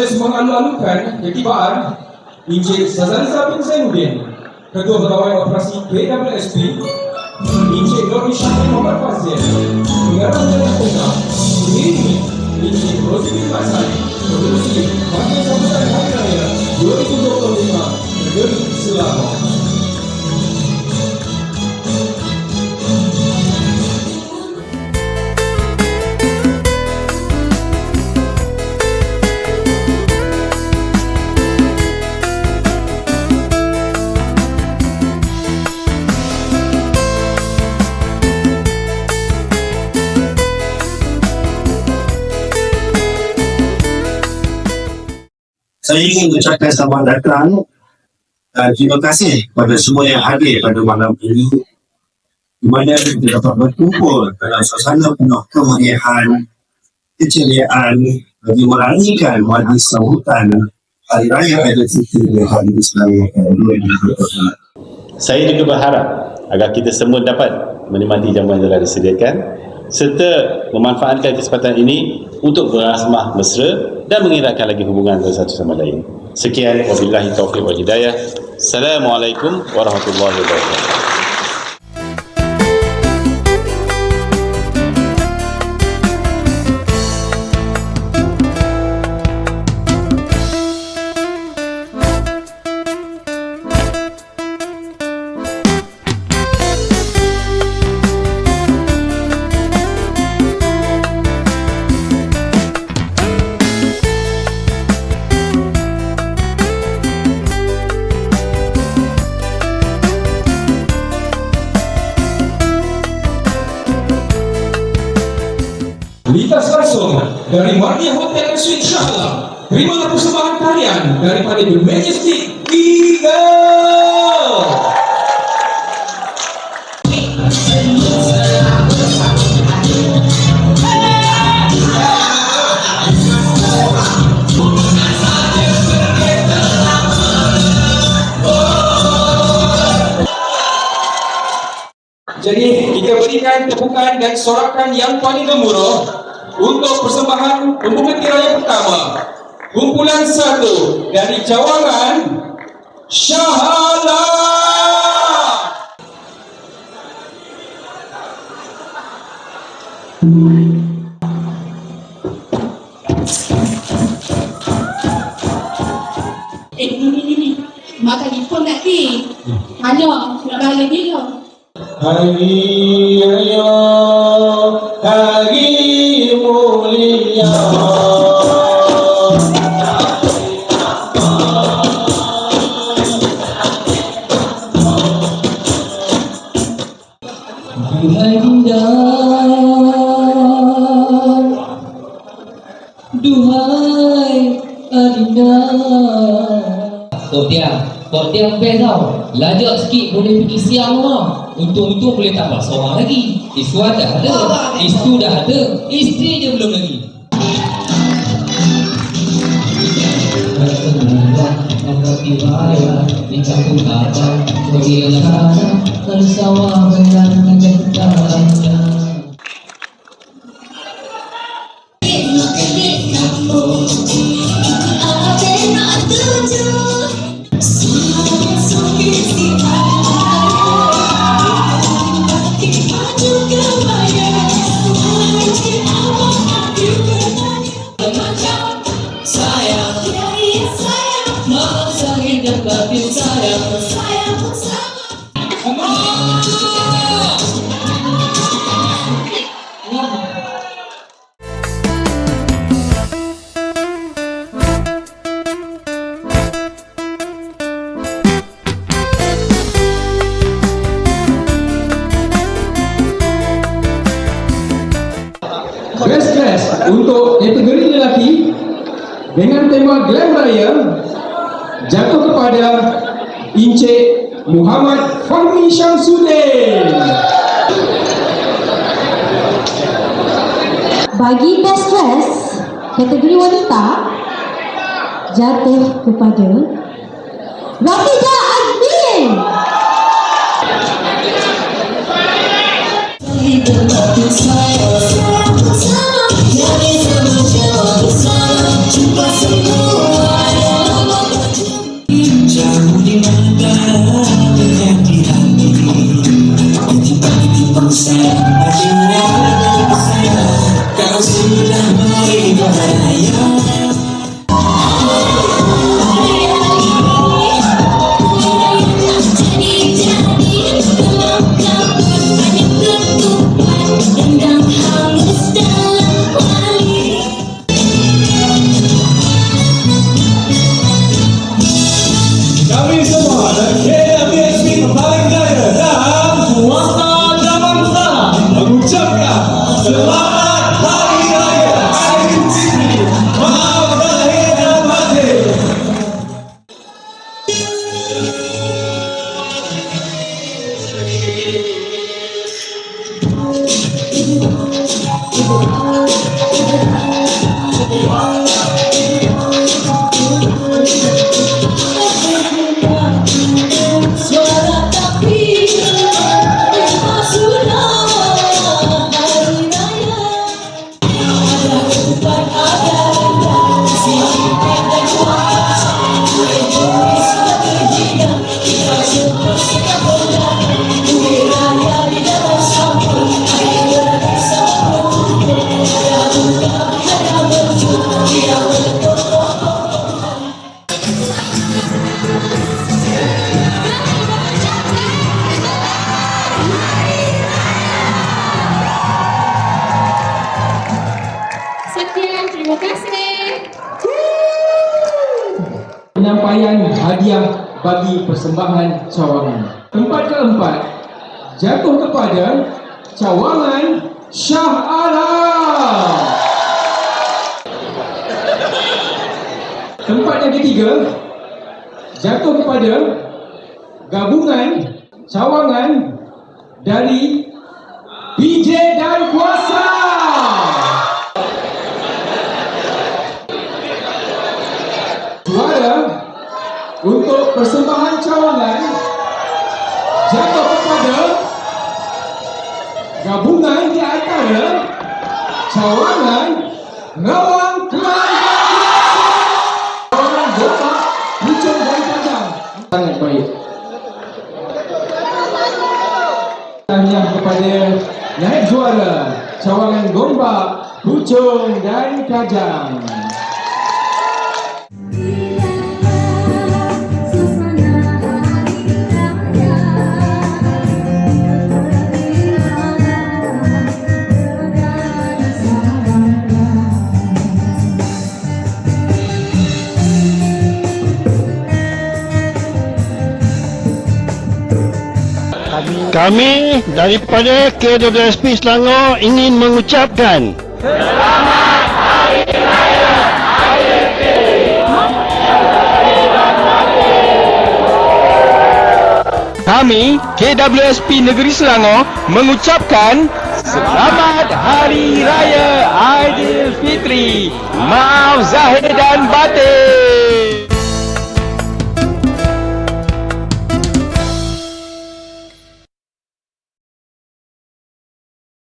majlis mengalu-alukan ketibaan Encik Sazaliza bin Zainuddin Ketua Pegawai Operasi KWSP Encik Nur Syahid Muhammad Fazil Pengarah Jalan Tengah Ini Encik Rozi bin Masai Ketua Majlis Sambutan Hari Raya 2025 Negeri Selangor Saya ingin mengucapkan selamat datang dan terima kasih kepada semua yang hadir pada malam ini di mana kita dapat berkumpul dalam suasana penuh kemeriahan, keceriaan bagi meraihkan majlis sambutan Hari Raya Aidilfitri dan Hari Islam 2024. Saya juga berharap agar kita semua dapat menikmati jamuan yang telah disediakan serta memanfaatkan kesempatan ini untuk berasmah mesra dan mengeratkan lagi hubungan satu sama lain. Sekian wabillahi taufiq wal hidayah. Assalamualaikum warahmatullahi wabarakatuh. Lintas langsung dari Mardia Hotel Suite Shahla Terimalah persembahan tarian daripada The Majestic Eagle. Jadi kita berikan tepukan dan sorakan yang paling gemuruh untuk persembahan pembuka tiraya pertama. Kumpulan satu dari cawangan Syahala. Eh, ni ni ni ni. Mak tak telefon tak ki? Hanya, nak balik. Hari Raya Hari Duhai best tau. Lajak sikit boleh pergi siang rumah. Untung-untung boleh tambah seorang lagi. Isu dah ada. Isu dah ada. Isteri je belum lagi kapibaya Ikapukapan, maging asahan Ang sawagan lang jatuh kepada Encik Muhammad Fahmi Syamsuddin. Bagi best dress kategori wanita jatuh kepada Rafida Minsan aking nakakasaya Kasi lang may malaya bagi persembahan cawangan. Tempat keempat jatuh kepada cawangan Shah Alam. Tempat yang ketiga jatuh kepada gabungan cawangan dari PJ dan Kuasa. Cawangan Rawang Keluarga Cawangan Botak Pucung dan Padang. Sangat baik. Yang kepada naib juara cawangan Gombak Pucung dan Kajang Kami daripada KWSP Selangor ingin mengucapkan Kami KWSP Negeri Selangor mengucapkan Selamat Hari Raya Aidilfitri. Maaf Zahir dan Batin